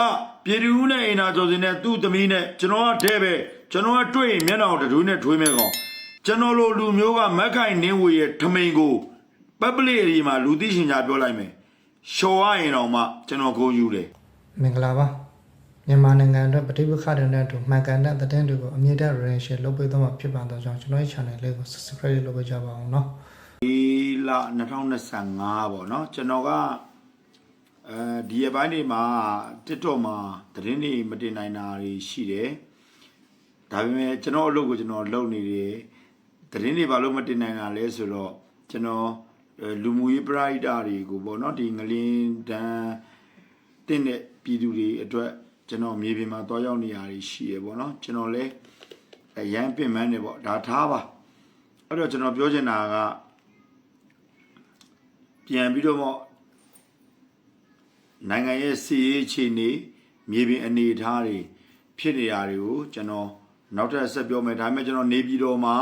အပြည်သူနဲ့အိမ်နာကျော်စင်နဲ့သူ့သမီးနဲ့ကျွန်တော်ကတဲ့ပဲကျွန်တော်ကတွေ့ရင်မျက်နှာကိုတဒူးနဲ့ထွေးမဲ့ကောင်ကျွန်တော်လိုလူမျိုးကမက်ခိုင်နင်းဝေရဲ့ထမိန်ကိုပပလိအရီမှာလူသိရှင်ကြားပြောလိုက်မယ်ရှော်ရရင်တော့မှကျွန်တော်ကိုယူတယ် မင်္ဂလာပါမြန်မာနိုင်ငံအတွက်ပဋိပက္ခတွေနဲ့အတူမှန်ကန်တဲ့သတင်းတွေကိုအမြင့်တဲ့ relation လုပ်ပေးသွားမှာဖြစ်ပါတော့ကြောင့်ကျွန်တော်ရဲ့ channel လေးကို subscribe လုပ်ပေးကြပါအောင်เนาะ ဒီလ2025ပေါ့နော်ကျွန်တော်က အဲဒီရက်ပိုင်းတွေမှာ TikTok မှာသတင်းတွေမတင်နိုင်တာတွေရှိတယ်ဒါပေမဲ့ကျွန်တော်အလုပ်ကိုကျွန်တော်လုပ်နေတယ်သတင်းတွေဘာလို့မတင်နိုင်တာလဲဆိုတော့ကျွန်တော်အဲလူမှုရေးပရိဒါတွေကိုပေါ့နော်ဒီငလင်းတန်းတင်းတဲ့ပြည်သူတွေအတွက်ကျွန်တော်မြေပြင်မှာတွားရောက်နေရတာရှိရပေါ့နော်ကျွန်တော်လည်းအရန်ပင်ပန်းနေပေါ့ဒါထားပါအဲ့တော့ကျွန်တော်ပြောချင်တာကပြန်ပြီးတော့မှ နိုင်ငံရဲ့စီရေးအခြေအနေမြေပြင်အနေအထားတွေဖြစ်နေရာတွေကိုကျွန်တော်နောက်ထပ်ဆက်ပြောမယ်ဒါပေမဲ့ကျွန်တော်နေပြည်တော်မှာ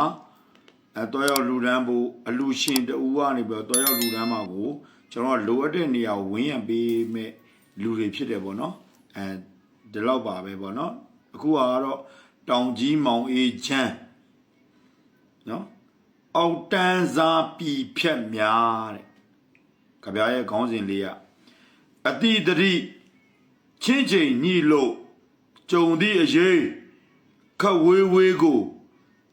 အဲတွားရောက်လူဒန်းဖို့အလူရှင်တူကနေပြီးတော့တွားရောက်လူဒန်းမှာကိုကျွန်တော်ကလိုအပ်တဲ့နေရာကိုဝင်းရံပေးမဲ့လူတွေဖြစ်တယ်ပေါ့နော်အဲဒီလောက်ပါပဲပေါ့နော်အခုကတော့တောင်ကြီးမောင်အေးချမ်းနော်အောက်တန်းစားပြည်ဖြတ်များတဲ့ကဗျာရဲ့ခေါင်းစဉ်လေးက အတိတတိချင်းချင်းညှိလို့ကြုံသည့်အရေးခတ်ဝေးဝေးကို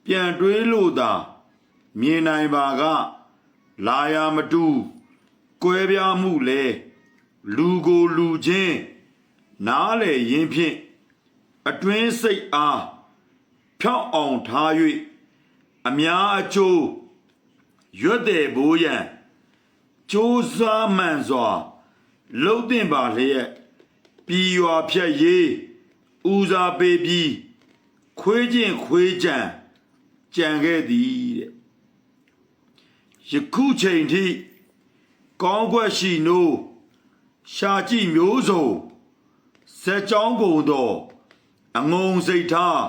ပြန်တွေးလို့သာမြင်နိုင်ပါက လာရမတူကွဲပြားမှုလဲလူကိုလူချင်းနားလေရင်ဖြင့်အတွင်းစိတ်အားဖြောင်းအောင်ထား၍အများအကျိုးရွတ်တဲ့ဘိုးရန်ကြိုးစားမှန်စွာ လှုပ်တင်ပါလျက်ပြည်ရွာဖြတ်ရေးဦးစားပေးပြီးခွေးချင်းခွေးကြံကြံခဲ့သည်တဲ့ယခုချိန်ထိကောင်းကွက်ရှိနိုးရှာကြည့်မျိုးစုံစက်ကြောင်းကုန်တော့အငုံစိတ်ထား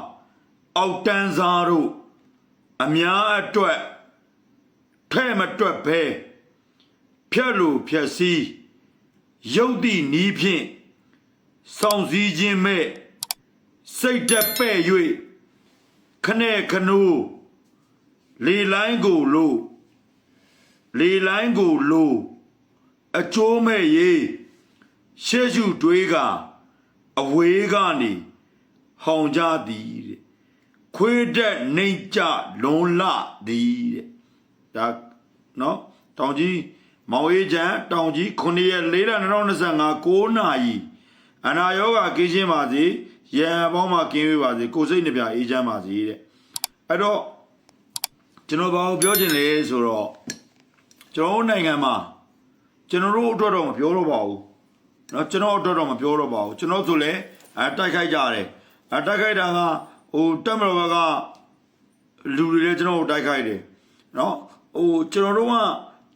အောက်တန်းစားတို့အများအတွက်ထဲ့မတွက်ဘဲဖြတ်လို့ဖြတ်စ ည်းရုပ်တည်နီးဖြင့်စောင့်စည်းခြင်းမဲ့စိတ်တက်ပဲ့၍ခနဲ့ခနိုးလေလိုင်းကိုလို့လေလိုင်းကိုလို့အကျိုးမဲ့ရေးရှေ့ရှုတွေးကအဝေးကနေဟောင်ကြသည်တဲ့ခွေးတက်နှိမ့်ကြလွန်လသည်တဲ့ဒါနော်တောင်ကြီး မောင်အေးချန်တောင်ကြီး9ရက်4လ2025 9နာရီအနာယောဂကင်းရှင်းပါစေရန်ပေါင်းမှာကင်းဝေးပါစေကိုယ်စိတ်နှပြအေးချမ်းပါစေတဲ့အဲ့တော့ကျွန်တော်ဘာကိုပြောချင်လဲဆိုတော့ကျွန်တော်တို့နိုင်ငံမှာကျွန်တော်တို့အတွက်တော့မပြောတော့ပါဘူးเนาะကျွန်တော်အတွက်တော့မပြောတော့ပါဘူးကျွန်တော်ဆိုလဲအတိုက်ခိုက်ကြတယ်အတိုက်ခိုက်တာကဟိုတက်မတော်ဘက်ကလူတွေလည်းကျွန်တော်တို့တိုက်ခိုက်တယ်เนาะဟိုကျွန်တော်တို့က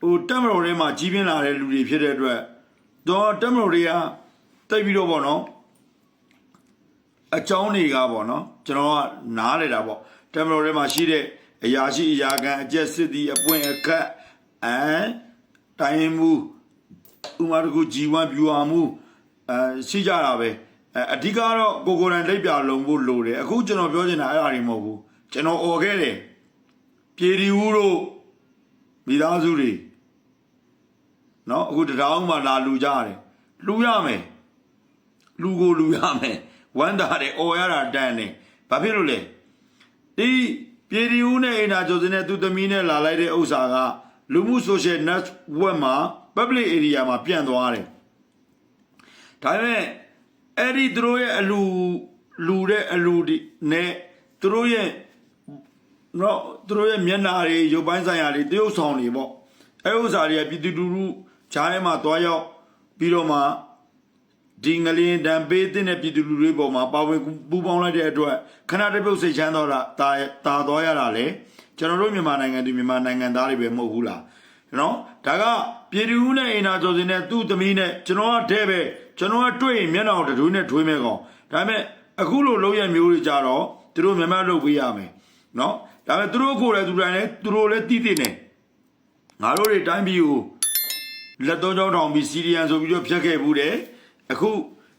ဟိုတက်မတော်ထဲမှာကြီးပြင်းလာတဲ့လူတွေဖြစ်တဲ့အတွက်တော့တက်မတော်တွေကတိတ်ပြီးတော့ပေါ့နော်အကြောင်းတွေကပေါ့နော်ကျွန်တော်ကနားလေတာပေါ့တက်မတော်ထဲမှာရှိတဲ့အရာရှိအရာခံအကျက်စစ်သည်အပွင့်အခက်အဲတိုင်းမှုဥမာတကူ G1 viewer မှုအဲရှိကြတာပဲအဲအဓိကတော့ကိုကိုယ်တိုင်လက်ပြလုံးဖို့လိုတယ်အခုကျွန်တော်ပြောချင်တာအဲ့ဒါတွေမဟုတ်ဘူးကျွန်တော်អော်ခဲ့တယ်ပြည်ဒီဦးတို့မိသားစုတွေ နော်အခုတံတောင်းမှာလာလူကြရတယ်လူရမယ်လူကိုလူရမယ်ဝမ်းသာတယ်အော်ရတာတန်တယ်ဘာဖြစ်လို့လဲဒီပြည်ဒီဦးနဲ့အင်တာဂျိုစင်းနဲ့သူသမီးနဲ့လာလိုက်တဲ့ဥစ္စာကလူမှု social network မှာ public area မှာပြန့်သွားတယ်ဒါပေမဲ့အဲ့ဒီသူတို့ရဲ့အလူလူတဲ့အလူဒီနဲ့သူတို့ရဲ့နော်သူတို့ရဲ့မျက်နာတွေရုပ်ပိုင်းဆိုင်ရာတွေတရုပ်ဆောင်တွေပေါ့အဲ့ဥစ္စာတွေကပြည်သူလူထု ဂျားထဲမှာတွားရောက်ပြီးတော့မှဒီငလျင်တံပေးတဲ့ပြည်သူလူထုတွေပေါ်မှာပါဝင်ပူးပေါင်းလိုက်တဲ့အတွက်ခဏတစ်ပြုတ်စိတ်ချမ်းတော့တာတာတာသွားရတာလေကျွန်တော်တို့မြန်မာနိုင်ငံသူမြန်မာနိုင်ငံသားတွေပဲမဟုတ်ဘူးလားနော်ဒါကပြည်သူနဲ့အိမ်နာကျော်စင်နဲ့သူ့သမီးနဲ့ကျွန်တော်ကတဲ့ပဲကျွန်တော်ကတွေ့ရင်မျက်နှာကိုတဒူးနဲ့ထွေးမဲ့ကောင်ဒါပေမဲ့အခုလိုလုံးရမျိုးတွေကြတော့သူတို့မြန်မာလုပ်ပေးရမယ်နော်ဒါပေမဲ့သူတို့ကိုယ်လည်းသူတိုင်းလည်းသူတို့လည်းတည်တည်နေငါတို့တွေတိုင်းပြည်ကို လက်သုံးချောင်းထောင်ပြီးစီရီယန်ဆိုပြီးတော့ဖြတ်ခဲ့ဘူးတယ်အခု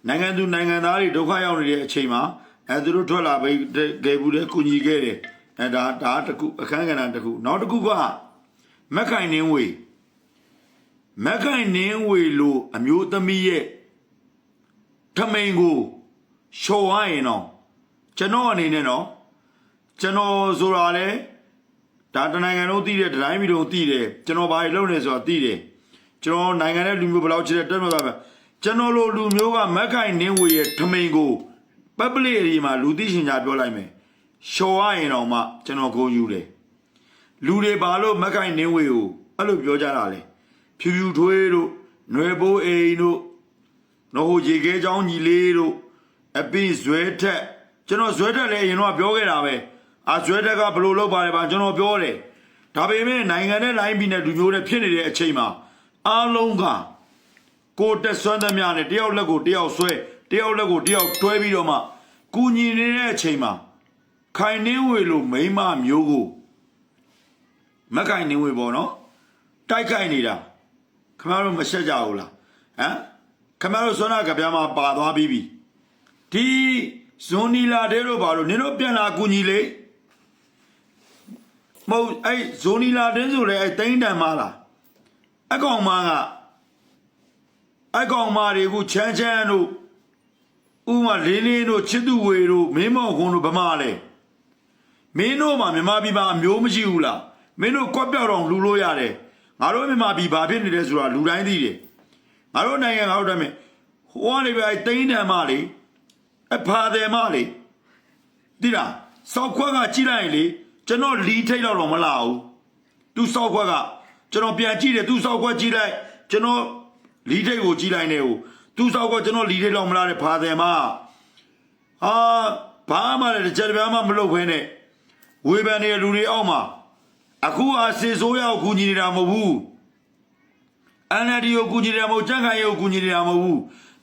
နိုင်ငံသူနိုင်ငံသားတွေဒုက္ခရောက်နေတဲ့အချိန်မှာအဲသူတို့ထွက်လာပြီးခဲ့ဘူးတဲ့ကုညီခဲ့တယ်အဲဒါဒါတစ်ခုအခန်းကဏ္ဍတစ်ခုနောက်တစ်ခုကမက်ခိုင်နင်းဝေမက်ခိုင်နင်းဝေလို့အမျိုးသမီးရဲ့ထမိန်ကိုလျှော်ရရင်တော့ကျွန်တော်အနေနဲ့တော့ကျွန်တော်ဆိုတာလေဒါတနိုင်ငံလုံးသိတယ်တတိုင်းပြည်လုံးသိတယ်ကျွန်တော်ဘာတွေလုပ်နေဆိုတာသိတယ် ကျွန်တော်နိုင်ငံရဲ့လူမျိုးဘယ်လောက်ချစ်တဲ့တက်မှာပဲကျွန်တော်လိုလူမျိုးကမက်ခိုင်နင်းဝေရဲ့ထမိန်ကိုပပလေးအရီမှာလူသိရှင်ကြားပြောလိုက်မယ်လျှော်ရရင်တော့မှကျွန်တော်ကိုယူတယ်လူတွေဘာလို့မက်ခိုင်နင်းဝေကိုအဲ့လိုပြောကြတာလဲဖြူဖြူထွေးတို့ຫນွယ်ပိုးအိမ်တို့နော်ဟိုရေခဲချောင်းညီလေးတို့အပိဇွဲထက်ကျွန်တော်ဇွဲထက်လည်းအရင်တော့ပြောခဲ့တာပဲအာဇွဲထက်ကဘယ်လိုလုပ်ပါလဲပါကျွန်တော်ပြောတယ်ဒါပေမဲ့နိုင်ငံနဲ့လိုင်းပြည်နယ်လူမျိုးတွေဖြစ်နေတဲ့အချိန်မှာ အားလုံးကကိုယ်တက်ဆွမ်းသမျှနဲ့တယောက်လက်ကိုတယောက်ဆွဲတယောက်လက်ကိုတယောက်တွဲပြီးတော့မှကုညီနေတဲ့အချိန်မှာခိုင်နှင်းဝေလိုမိန်းမမျိုးကိုမက်ခိုင်နှင်းဝေပေါ့နော်တိုက်ခိုက်နေတာခင်ဗျားတို့မရှက်ကြဘူးလားဟမ်ခမရတို့ဆွမ်းနာကပြားမှာပါသွားပြီးပြီဒီဇွန်နီလာတဲတို့ဘာလို့နင်တို့ပြန်လာကူညီလေမဟုတ်အဲ့ဇွန်နီလာတဲဆိုလေအဲ့တိန်းတန်မလား အကောင်မကအကောင်မတွေကချမ်းချမ်းတို့ဥမာလင်းလင်းတို့ချစ်သူဝေတို့မင်းမောင်ခွန်းတို့ဗမာလဲမင်းတို့မှာမြမပြည်မှာအမျိုးမရှိဘူးလားမင်းတို့ကွက်ပြောက်တော့လူလို့ရတယ်ငါတို့မြမပြည်ဘာဖြစ်နေလဲဆိုတာလူတိုင်းသိတယ်ငါတို့နိုင်ငံငါတို့တည်းဟိုကနေပဲတိန်းတံမလေးအဖာတယ်မလေးတိလားစောက်ခွက်ကကြည့်လိုက်ရင်လေကျွန်တော်လီထိတ်တော့တော့မလာဘူးသူစောက်ခွက်က ကျွန်တော်ပြန်ကြည့်တယ်သူစောက်ခွက်ကြည့်လိုက်ကျွန်တော်လီထိတ်ကိုကြည့်လိုက်နေဟိုသူစောက်ခွက်ကျွန်တော်လီထိတ်တော့မလာတဲ့ဖာတယ်မဟာဘာမှလည်းတစ်ချက်တစ်ပြားမှမလုပ်ခွင့်နဲ့ဝေဖန်နေတဲ့လူတွေအောက်မှာအခုအာစေဆိုးရောက်ကူညီနေတာမဟုတ်ဘူး NLD ကိုကူညီတယ်မဟုတ်ကြံ့ခိုင်ရေးကိုကူညီနေတာမဟုတ်ဘူး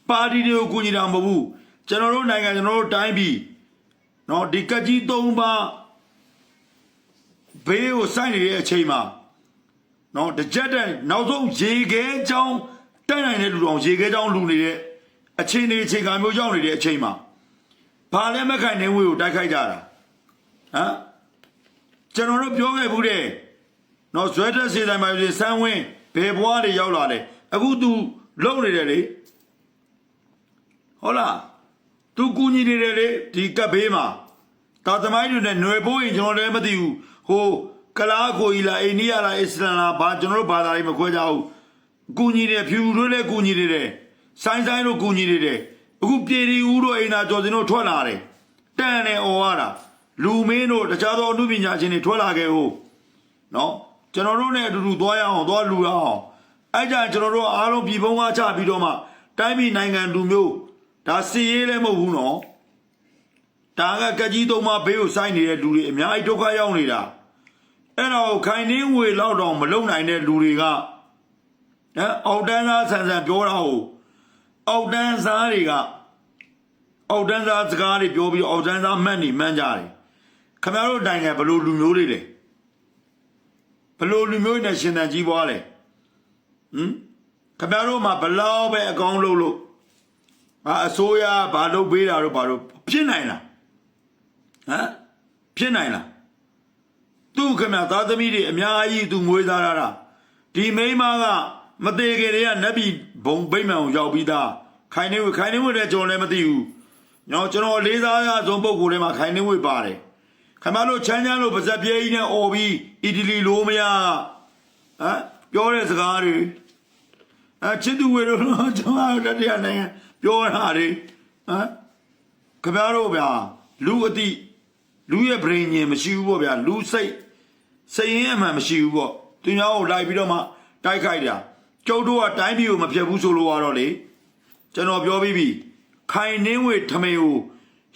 ပါတီတွေကိုကူညီတာမဟုတ်ဘူးကျွန်တော်တို့နိုင်ငံကျွန်တော်တို့တိုင်းပြည်เนาะဒီကက်ကြီး၃ပါးဘေးကိုစိုက်နေတဲ့အချိန်မှာ နော်တကြက်တဲ့နောက်ဆုံးရေခဲချောင်းတက်နိုင်တဲ့လူတော်ရေခဲချောင်းလူနေတဲ့အချိန်တွေအချိန်ကမျိုးရောက်နေတဲ့အချိန်မှာဘာလဲမခိုင်နေဝေးကိုတိုက်ခိုက်ကြတာဟမ်ကျွန်တော်တို့ပြောခဲ့ဘူးတဲ့နော်ဇွဲတက်စီတိုင်းမှာဆိုစမ်းဝင်းဘယ်ဘွားတွေရောက်လာလဲအခုသူလုံနေတယ်လေဟုတ်လားသူကူညီနေတယ်လေဒီကပ်ဘေးမှာတာသမိုင်းတွေနဲ့ຫນွယ်ပိုးရင်ကျွန်တော်လည်းမသိဘူးဟို ကလားကိုကြီးလားအိန္ဒိယလားအစ္စလမ်လားဘာကျွန်တော်တို့ဘာသာတွေမခွဲကြဘူးကူညီတယ်ဖြူဖြူတို့လည်းကူညီနေတယ်ဆိုင်းဆိုင်းတို့ကူညီနေတယ်အခုပြည်ဒီဦးတို့အိမ်သာကျော်စင်တို့ထွက်လာတယ်တန်တယ်អော်ရတာလူမင်းတို့တခြားသောအမှုပညာရှင်တွေထွက်လာခဲ့ဟုတ်နော်ကျွန်တော်တို့ ਨੇ အတူတူသွားရအောင်သွားလူရအောင်အဲ့ကြကျွန်တော်တို့အားလုံးပြည်ပုံးကားချပြီးတော့မှတိုင်းပြည်နိုင်ငံလူမျိုးဒါစီရေးလည်းမဟုတ်ဘူးနော်ဒါကကကြီးသုံးပါဘေးကိုစိုက်နေတဲ့လူတွေအများကြီးဒုက္ခရောက်နေတာ အဲ့တော့ခိုင်နှင်းဝေလောက်တော့မလုံနိုင်တဲ့လူတွေကဟမ်အောက်တန်းသားဆန်ဆန်ပြောတာဟုတ်အောက်တန်းသားတွေကအောက်တန်းသားစကားတွေပြောပြီးအောက်တန်းသားမှတ်နေမှန်းကြတယ်ခင်ဗျားတို့နိုင်ငံဘယ်လိုလူမျိုးတွေလဲဘလို့လူမျိုးနဲ့ရှင်တန်ကြီးပွားလဲဟမ်ခင်ဗျားတို့မှာဘလောက်ပဲအကောင်းလုပ်လို့ဟာအစိုးရဘာလုပ်ပေးတာတို့ဘာလို့ဖြစ်နိုင်လားဟမ်ဖြစ်နိုင်လား သူ့ခင်ဗျာသားသမီးတွေအများကြီးသူမွေးသားရတာဒီမိန်းမကမသေးခင်တည်းကနတ်ပြည်ဘုံဗိမ့်မှန်ကိုရောက်ပြီးသားခိုင်နေဝခိုင်နေဝတဲ့ကျွန်တော်လည်းမသိဘူးညောကျွန်တော်လေးစားရဆုံးပုံကိုယ်ထဲမှာခိုင်နေဝပါတယ်ခမလို့ချမ်းချမ်းလို့ပါဇက်ပြေးကြီးနဲ့អော်ပြီးအီတလီလိုမရဟမ်ပြောတဲ့စကားတွေအချစ်သူဝေတို့ကျွန်တော်တို့တရားနိုင်ငံပြောတာတွေဟမ်ခမတို့ဗျာလူအတိလူရဲ့ brain ညင်မရှိဘူးပေါ့ဗျာလူစိတ် စိတ်ရင်းအမှန်မရှိဘူးပေါ့သူများကိုလိုက်ပြီးတော့မှတိုက်ခိုက်တာကျုပ်တို့ကတိုင်းပြည်ကိုမပြတ်ဘူးဆိုလို့ရတော့လေကျွန်တော်ပြောပြီးပြီခိုင်နှင်းဝေထမေကို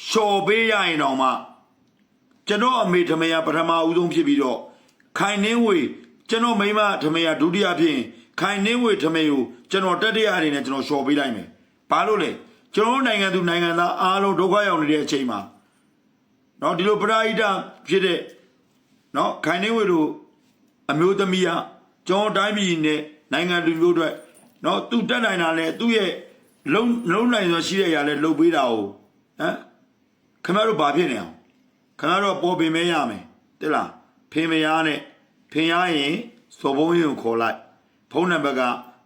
လျှော်ပေးရရင်တော့မှ ကျွန်တော်အမေထမယပထမဦးဆုံးဖြစ်ပြီးတော့ခိုင်နှင်းဝေကျွန်တော်မိန်းမထမယဒုတိယဖြစ်ရင်ခိုင်နှင်းဝေထမေကိုကျွန်တော်တတိယအနေနဲ့ကျွန်တော်လျှော်ပေးလိုက်မယ်။ဘာလို့လဲကျွန်တော်နိုင်ငံသူနိုင်ငံသားအားလုံးဒုက္ခရောက်နေတဲ့အချိန်မှာเนาะဒီလိုပရာဟိတဖြစ်တဲ့ နော်ခိုင်နေဝေတို့အမျိုးသမီးကကျွန်တော်တိုင်းပြည်နဲ့နိုင်ငံလူမျိုးတွေနော်သူတက်နိုင်တာလဲသူ့ရဲ့လုံးလုံးနိုင်ဆိုရှိတဲ့အရာလဲလုပ်ပေးတာ哦ဟမ်ခင်ဗျားတို့ဘာဖြစ်နေအောင်ခင်ဗျားတို့ပေါ်ပင်မဲရမယ်တဲ့လားဖင်မယားနဲ့ဖင်ရရင်စော်ဘုံရင်ကိုခေါ်လိုက်ဖုန်းနံပါတ်က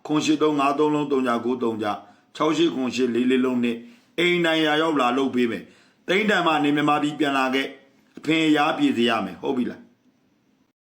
0835လုံး3993 6898 44လုံးနဲ့အိမ်နိုင်ရာရောက်လာလုပ်ပေးမယ်တိမ့်တံမှနေမြန်မာပြည်ပြန်လာခဲ့အဖင်ရားပြည်စေရမယ်ဟုတ်ပြီလား